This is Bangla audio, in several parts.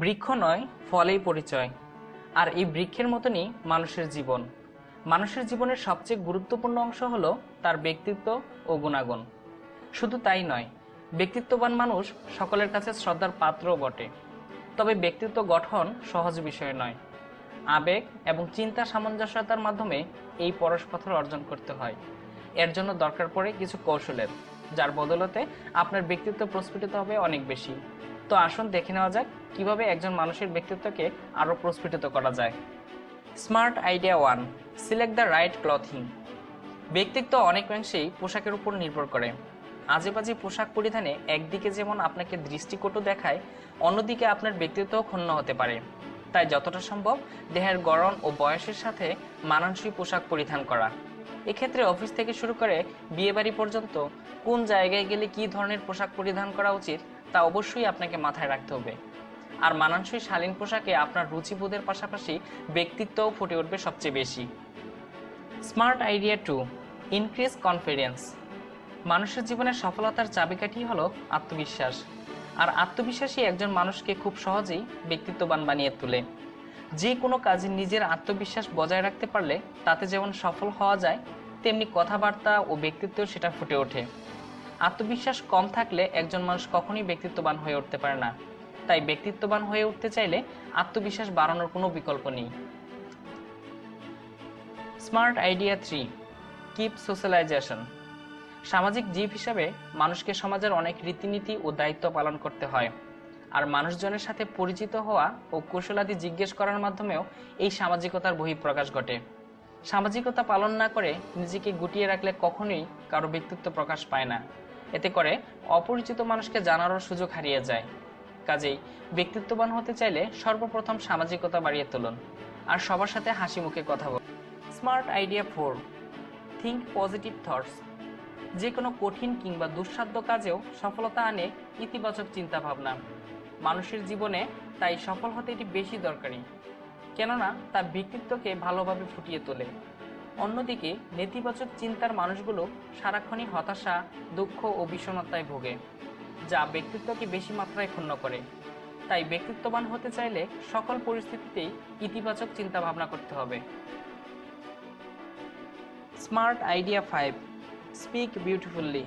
বৃক্ষ নয়, ফলেই পরিচয়। আর এই বৃক্ষের মতনই মানুষের জীবন। মানুষের জীবনের সবচেয়ে গুরুত্বপূর্ণ অংশ হলো তার ব্যক্তিত্ব ও গুণাগুণ। শুধু তাই নয়, ব্যক্তিত্ববান মানুষ সকলের কাছে শ্রদ্ধার পাত্রও বটে। তবে ব্যক্তিত্ব গঠন সহজ বিষয় নয়। আবেগ এবং চিন্তা সামঞ্জস্যতার মাধ্যমে এই পরশপথর অর্জন করতে হয়। এর জন্য দরকার পড়ে কিছু কৌশলের, যার বদলতে আপনার ব্যক্তিত্ব প্রস্ফুটিত হবে অনেক বেশি। তো আসুন দেখে নেওয়া যাক কীভাবে একজন মানুষের ব্যক্তিত্বকে আরও প্রস্ফুটিত করা যায়? Smart idea one, select the right clothing. ব্যক্তিত্ব অনেকাংশেই পোশাকের উপর নির্ভর করে। আজে বাজে পোশাক পরিধানে একদিকে যেমন আপনাকে দৃষ্টিকটু দেখায়, অন্যদিকে আপনার ব্যক্তিত্বও ক্ষুণ্ণ হতে পারে। তাই যতটা সম্ভব দেহের গড়ন ও বয়সের সাথে মানানসই পোশাক পরিধান করা। এক্ষেত্রে অফিস থেকে শুরু করে বিয়েবাড়ি পর্যন্ত কোন জায়গায় গেলে কী ধরনের পোশাক পরিধান করা উচিত তা অবশ্যই আপনাকে মাথায় রাখতে হবে। আর মানানসই শালীন পোশাকে আপনার রুচিবোধের পাশাপাশি ব্যক্তিত্বও ফুটে উঠবে সবচেয়ে বেশি। Smart idea two increase confidence মানুষের জীবনের সফলতার চাবিকাঠি হলো আত্মবিশ্বাস। আর আত্মবিশ্বাসী একজন মানুষকে খুব সহজেই ব্যক্তিত্ববান বানিয়ে তোলে। যে কোনো কাজে নিজের আত্মবিশ্বাস বজায় রাখতে পারলে তাতে যেমন সফল হওয়া যায়, তেমনি কথাবার্তা ও ব্যক্তিত্ব সেটা ফুটে ওঠে। আত্মবিশ্বাস কম থাকলে একজন মানুষ কখনোই ব্যক্তিত্ববান হয়ে উঠতে পারে না। তাই ব্যক্তিত্ববান হয়ে উঠতে চাইলে আত্মবিশ্বাস বাড়ানোর কোনো বিকল্প নেই। Smart idea three, keep socialisation. সামাজিক জীব হিসাবে মানুষকে সমাজের অনেক রীতিনীতি ও দায়িত্ব পালন করতে হয়। আর মানুষজনের সাথে পরিচিত হওয়া ও কৌশলাদি জিজ্ঞেস করার মাধ্যমেও এই সামাজিকতার বহিঃপ্রকাশ ঘটে। সামাজিকতা পালন না করে নিজেকে গুটিয়ে রাখলে কখনোই কারও ব্যক্তিত্ব প্রকাশ পায় না। এতে করে অপরিচিত মানুষকে জানারও সুযোগ হারিয়ে যায়। কাজেই ব্যক্তিত্ববান হতে চাইলে সর্বপ্রথম সামাজিকতা বাড়িয়ে তুলুন। আর সবার সাথে হাসি মুখে কথা বলুন। Smart idea four think positive thoughts যে কোনো কঠিন কিংবা দুঃসাধ্য কাজেও সফলতা আনে ইতিবাচক চিন্তা ভাবনা মানুষের জীবনে তাই সফল হতে এটি বেশি দরকারি, কেননা তা ব্যক্তিত্বকে ভালোভাবে ফুটিয়ে তোলে। অন্যদিকে, নেতিবাচক চিন্তার মানুষগুলো সারাক্ষণই হতাশা, দুঃখ ও বিষণ্ণতায় ভোগে। যা ব্যক্তিত্বকে বেশি মাত্রায় ক্ষুণ্ণ করে। তাই ব্যক্তিত্ববান হতে চাইলে সকল পরিস্থিতিতেই ইতিবাচক চিন্তা ভাবনা করতে হবে। Smart idea five, speak beautifully.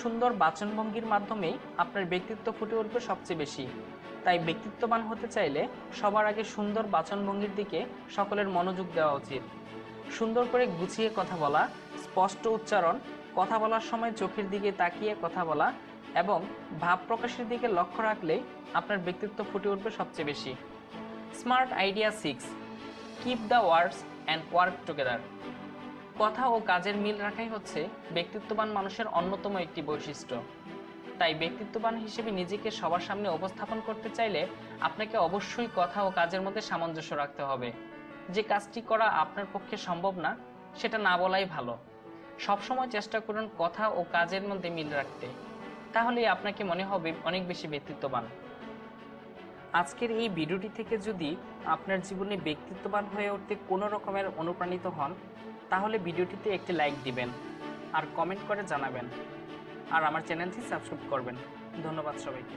সুন্দর বাচনভঙ্গির মাধ্যমেই আপনার ব্যক্তিত্ব ফুটে উঠবে সবচেয়ে বেশি। তাই ব্যক্তিত্ববান হতে চাইলে সবার আগে সুন্দর বাচনভঙ্গির দিকে সকলের মনোযোগ দেওয়া উচিত। সুন্দর করে গুছিয়ে কথা বলা, স্পষ্ট উচ্চারণ, কথা বলার সময় চোখের দিকে তাকিয়ে কথা বলা এবং ভাব প্রকাশের দিকে লক্ষ্য রাখলে আপনার ব্যক্তিত্ব ফুটে উঠবে সবচেয়ে বেশি। Smart idea six keep the words and work together কথা ও কাজের মিল রাখাই হচ্ছে ব্যক্তিত্ববান মানুষের অন্যতম একটি বৈশিষ্ট্য। তাই ব্যক্তিত্ববান হিসেবে নিজেকে সবার সামনে উপস্থাপন করতে চাইলে আপনাকে অবশ্যই কথা ও কাজের মধ্যে সামঞ্জস্য রাখতে হবে। যে কাজটি করা আপনার পক্ষে সম্ভব না, সেটা না বলাই ভালো। সবসময় চেষ্টা করুন কথা ও কাজের মধ্যে মিল রাখতে। তাহলেই আপনাকে মনে হবে অনেক বেশি ব্যক্তিত্ববান। আজকের এই ভিডিওটি থেকে যদি আপনার জীবনে ব্যক্তিত্ববান হয়ে উঠতে কোনো রকমের অনুপ্রাণিত হন, তাহলে ভিডিওটিতে একটি লাইক দিবেন আর কমেন্ট করে জানাবেন। আর আমার চ্যানেলটি সাবস্ক্রাইব করবেন। ধন্যবাদ সবাইকে।